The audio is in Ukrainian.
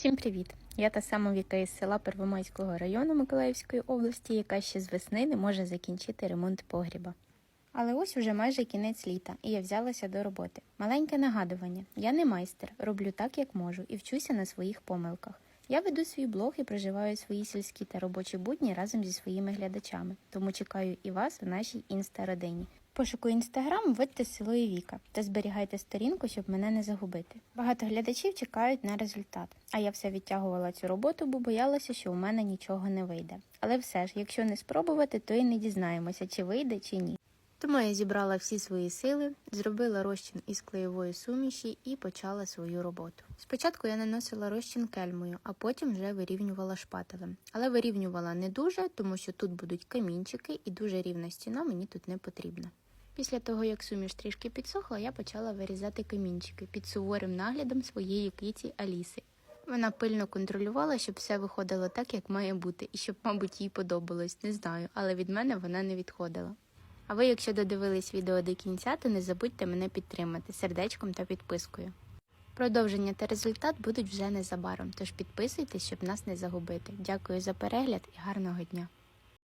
Всім привіт! Я та сама Віка із села Первомайського району Миколаївської області, яка ще з весни не може закінчити ремонт погріба. Але ось уже майже кінець літа, і я взялася до роботи. Маленьке нагадування: я не майстер, роблю так, як можу, і вчуся на своїх помилках. Я веду свій блог і проживаю свої сільські та робочі будні разом зі своїми глядачами, тому чекаю і вас у нашій інста-родині. В Пошуку інстаграм вводьте село і Віка та зберігайте сторінку, щоб мене не загубити. Багато глядачів чекають на результат, а я все відтягувала цю роботу, бо боялася, що у мене нічого не вийде. Але все ж, якщо не спробувати, то і не дізнаємося, чи вийде, чи ні. Тому я зібрала всі свої сили, зробила розчин із клеєвої суміші і почала свою роботу. Спочатку я наносила розчин кельмою, а потім вже вирівнювала шпателем. Але вирівнювала не дуже, тому що тут будуть камінчики і дуже рівна стіна мені тут не потрібна. Після того, як суміш трішки підсохла, я почала вирізати камінчики під суворим наглядом своєї киті Аліси. Вона пильно контролювала, щоб все виходило так, як має бути, і щоб, мабуть, їй подобалось, не знаю, але від мене вона не відходила. А ви, якщо додивились відео до кінця, то не забудьте мене підтримати сердечком та підпискою. Продовження та результат будуть вже незабаром, тож підписуйтесь, щоб нас не загубити. Дякую за перегляд і гарного дня!